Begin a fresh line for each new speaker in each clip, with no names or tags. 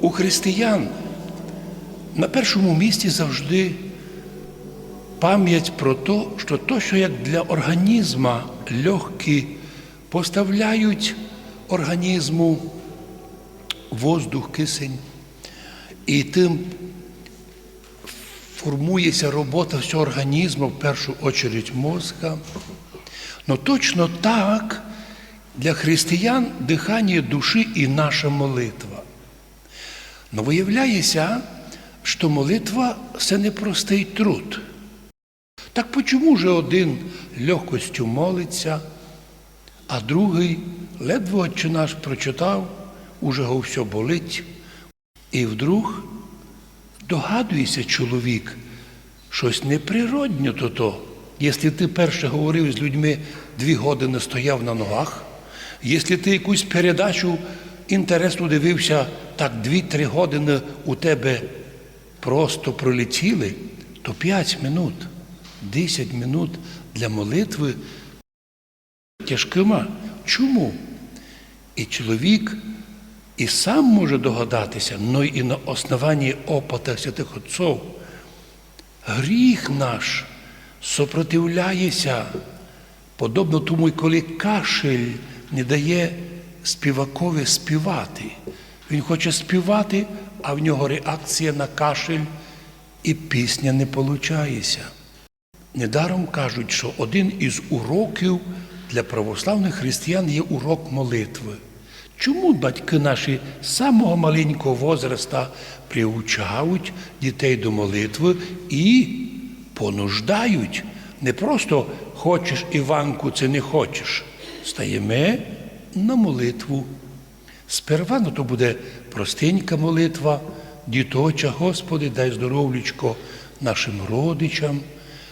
У християн на першому місці завжди пам'ять про те, що то, що як для організма легкі поставляють організму воздух, кисень, і тим формується робота всього організму, в першу очередь мозка. Ну точно так для християн дихання душі і наша молитва. Но виявляється, що молитва це непростий труд. Так почому же один легкостю молиться, а другий ледве отче наш прочитав, уже його все болить. І вдруг догадується чоловік, щось неприродньо то то. Якщо ти перше говорив з людьми дві години стояв на ногах, якщо ти якусь передачу інтересу дивився, так дві-три години у тебе просто пролетіли, то 5 минут, 10 минут для молитви тяжкима. Чому? І чоловік і сам може догадатися, но і на основанні опита святих отців. Гріх наш сопротивляється, подобно тому, коли кашель не дає співакові співати. Він хоче співати, а в нього реакція на кашель, і пісня не виходить. Недаром кажуть, що один із уроків для православних християн є урок молитви. Чому батьки наші з самого маленького возраста приучають дітей до молитви і понуждають? Не просто хочеш Іванку, це не хочеш. Стаємо на молитву. Сперва ну, то буде простенька молитва, діточа, Господи, дай здоров'ячко нашим родичам,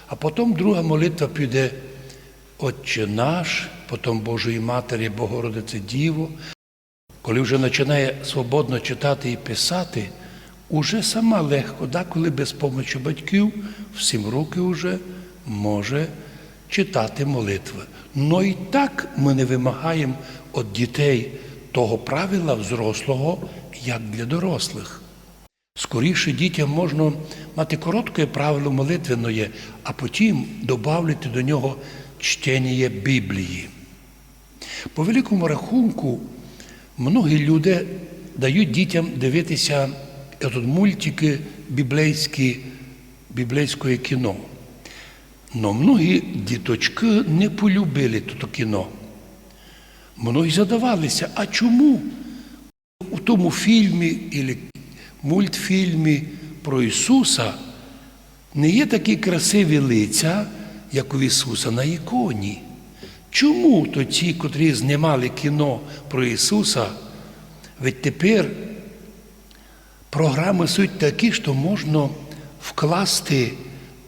а потім друга молитва піде Отче наш, потім Божої Матері, Богородице Діво. Коли вже починає свободно читати і писати, уже сама легко, деколи без помочі батьків, в сім років вже може читати молитви. Но і так ми не вимагаємо від дітей того правила взрослого, як для дорослих. Скоріше дітям можна мати коротке правило молитвеної, а потім додати до нього чтення Біблії. По великому рахунку, многі люди дають дітям дивитися мультики біблейські, біблейське кіно. Но многі діточки не полюбили то кіно. Многі задавалися, а чому у тому фільмі або мультфільмі про Ісуса не є такі красиві лиця, як у Ісуса на іконі? Чому то ті, котрі знімали кіно про Ісуса, ведь тепер програми суть такі, що можна вкласти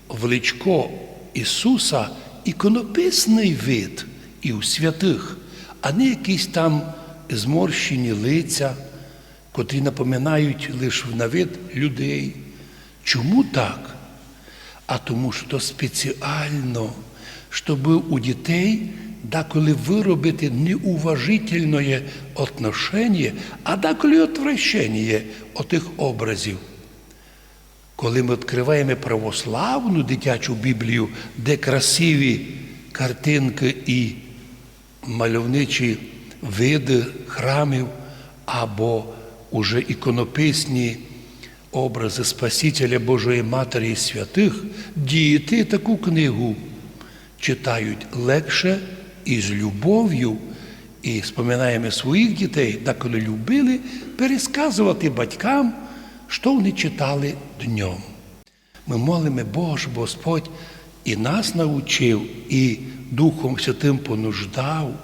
в личко Ісуса іконописний вид і у святих, а не якісь там зморщені лиця, котрі напоминають лише на вид людей. Чому так? А тому що спеціально, щоб у дітей деколи виробити неуважительне отношення, а деколи отвращення отих образів. Коли ми відкриваємо православну дитячу Біблію, де красиві картинки і мальовничі види храмів, або уже іконописні образи Спасителя Божої Матері і святих, діти таку книгу читають легше і з любов'ю, і споминаємо своїх дітей, та коли любили, пересказувати батькам, що вони читали днем. Ми молимо Бога, Господь і нас навчив, і Духом Святим понуждав,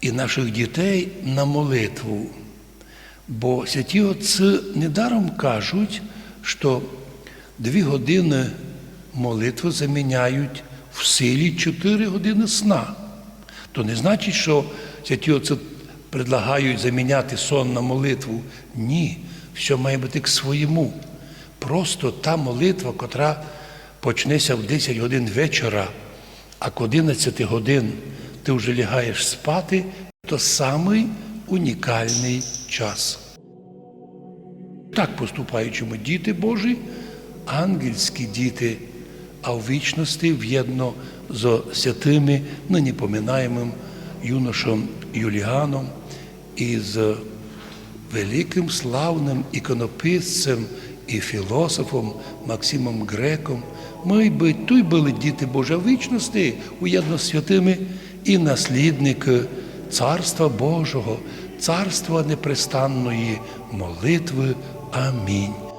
і наших дітей на молитву. Бо святі отці недаром кажуть, що дві години молитви заміняють в силі чотири години сна. То не значить, що святі отці предлагають заміняти сон на молитву. Ні, все має бути к своєму. Просто та молитва, котра почнеться в 10 годин вечора, а к 11 годин ти вже лягаєш спати, то самий унікальний час. так поступаючимо діти Божі, ангельські діти, а в вічності в'єдно з святими, нині поминаємим юношом Юліаном і з великим славним іконописцем і філософом Максимом Греком. Ми би той були діти Божа вічності, уєдно святими і наслідники Царства Божого, царства непрестанної молитви. Амінь.